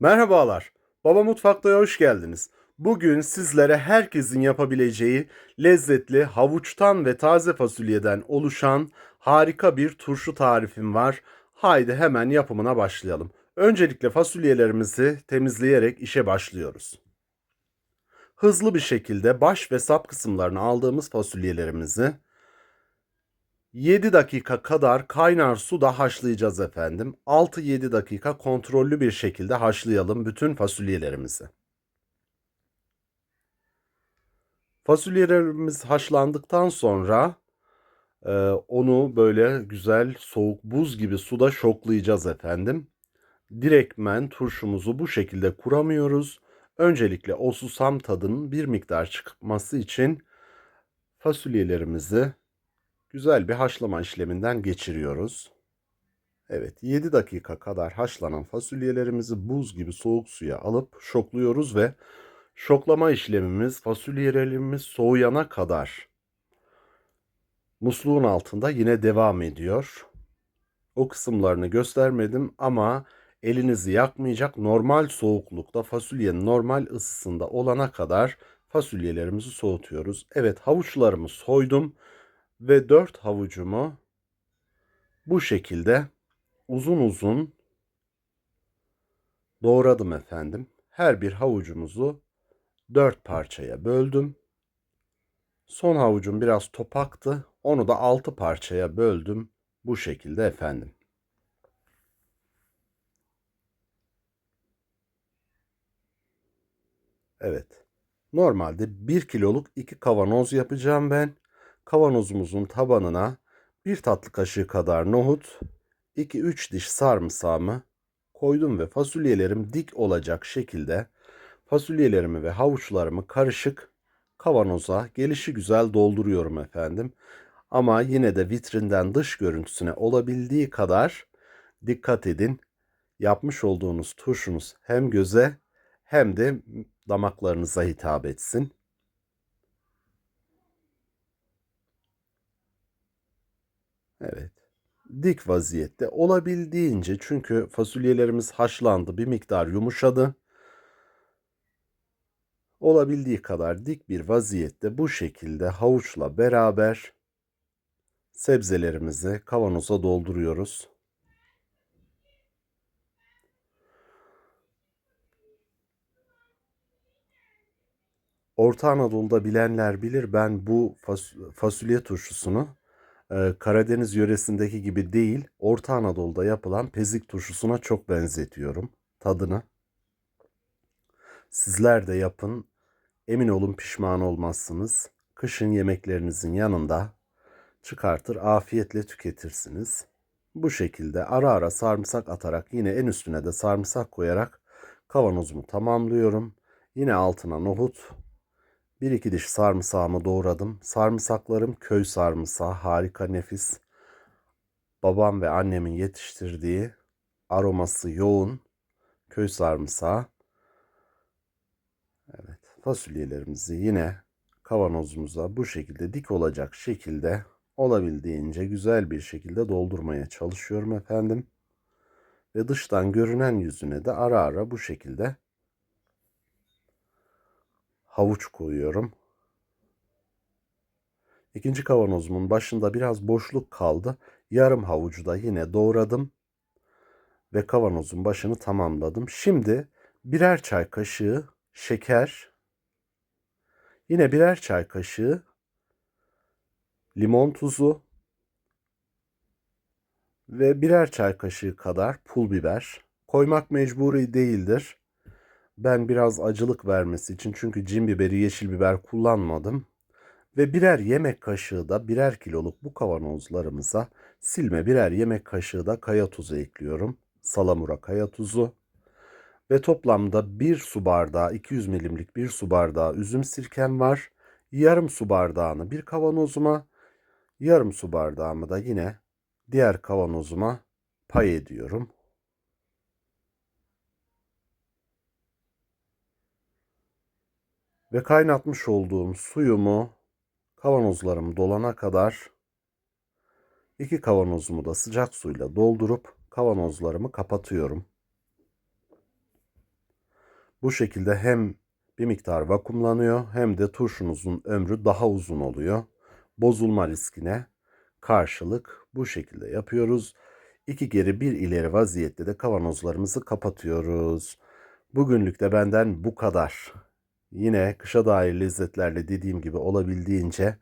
Merhabalar. Baba Mutfak'ta hoş geldiniz. Bugün sizlere herkesin yapabileceği lezzetli havuçtan ve taze fasulyeden oluşan harika bir turşu tarifim var. Haydi hemen yapımına başlayalım. Öncelikle fasulyelerimizi temizleyerek işe başlıyoruz. Hızlı bir şekilde baş ve sap kısımlarını aldığımız fasulyelerimizi 7 dakika kadar kaynar suda haşlayacağız efendim. 6-7 dakika kontrollü bir şekilde haşlayalım bütün fasulyelerimizi. Fasulyelerimiz haşlandıktan sonra e, onu böyle güzel soğuk buz gibi suda şoklayacağız efendim. Direktmen turşumuzu bu şekilde kuramıyoruz. Öncelikle o susam tadının bir miktar çıkması için fasulyelerimizi güzel bir haşlama işleminden geçiriyoruz. Evet 7 dakika kadar haşlanan fasulyelerimizi buz gibi soğuk suya alıp şokluyoruz ve şoklama işlemimiz fasulyelerimiz soğuyana kadar musluğun altında yine devam ediyor. O kısımlarını göstermedim ama elinizi yakmayacak normal soğuklukta fasulyenin normal ısısında olana kadar fasulyelerimizi soğutuyoruz. Evet havuçlarımı soydum ve 4 havucumu bu şekilde uzun uzun doğradım efendim. Her bir havucumuzu 4 parçaya böldüm. Son havucum biraz topaktı. Onu da 6 parçaya böldüm. Bu şekilde efendim. Evet. Normalde 1 kiloluk 2 kavanoz yapacağım ben. Kavanozumuzun tabanına bir tatlı kaşığı kadar nohut, 2-3 diş sarımsağımı koydum ve fasulyelerim dik olacak şekilde fasulyelerimi ve havuçlarımı karışık kavanoza gelişi güzel dolduruyorum efendim. Ama yine de vitrinden dış görüntüsüne olabildiği kadar dikkat edin. Yapmış olduğunuz turşunuz hem göze hem de damaklarınıza hitap etsin. Evet. Dik vaziyette olabildiğince çünkü fasulyelerimiz haşlandı, bir miktar yumuşadı. Olabildiği kadar dik bir vaziyette bu şekilde havuçla beraber sebzelerimizi kavanoza dolduruyoruz. Orta Anadolu'da bilenler bilir ben bu fasulye turşusunu Karadeniz yöresindeki gibi değil, Orta Anadolu'da yapılan pezik turşusuna çok benzetiyorum tadını. Sizler de yapın. Emin olun pişman olmazsınız. Kışın yemeklerinizin yanında çıkartır afiyetle tüketirsiniz. Bu şekilde ara ara sarımsak atarak yine en üstüne de sarımsak koyarak kavanozumu tamamlıyorum. Yine altına nohut, bir iki diş sarımsağımı doğradım. Sarımsaklarım köy sarımsağı harika nefis. Babam ve annemin yetiştirdiği aroması yoğun köy sarımsağı. Evet fasulyelerimizi yine kavanozumuza bu şekilde dik olacak şekilde olabildiğince güzel bir şekilde doldurmaya çalışıyorum efendim. Ve dıştan görünen yüzüne de ara ara bu şekilde havuç koyuyorum. İkinci kavanozumun başında biraz boşluk kaldı. Yarım havucu da yine doğradım ve kavanozun başını tamamladım. Şimdi birer çay kaşığı şeker, yine birer çay kaşığı limon tuzu ve birer çay kaşığı kadar pul biber koymak mecburi değildir. Ben biraz acılık vermesi için çünkü cin biberi, yeşil biber kullanmadım. Ve birer yemek kaşığı da birer kiloluk bu kavanozlarımıza silme birer yemek kaşığı da kaya tuzu ekliyorum. Salamura kaya tuzu. Ve toplamda bir su bardağı 200 milimlik bir su bardağı üzüm sirkem var. Yarım su bardağını bir kavanozuma, yarım su bardağımı da yine diğer kavanozuma pay ediyorum. Ve kaynatmış olduğum suyumu kavanozlarım dolana kadar iki kavanozumu da sıcak suyla doldurup kavanozlarımı kapatıyorum. Bu şekilde hem bir miktar vakumlanıyor hem de turşunuzun ömrü daha uzun oluyor. Bozulma riskine karşılık bu şekilde yapıyoruz. İki geri bir ileri vaziyette de kavanozlarımızı kapatıyoruz. Bugünlük de benden bu kadar. Yine kışa dair lezzetlerle dediğim gibi olabildiğince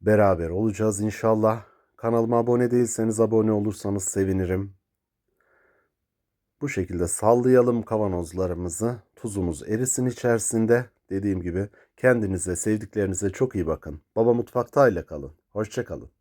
beraber olacağız inşallah. Kanalıma abone değilseniz abone olursanız sevinirim. Bu şekilde sallayalım kavanozlarımızı. Tuzumuz erisin içerisinde. Dediğim gibi kendinize, sevdiklerinize çok iyi bakın. Baba mutfakta ile kalın. Hoşçakalın.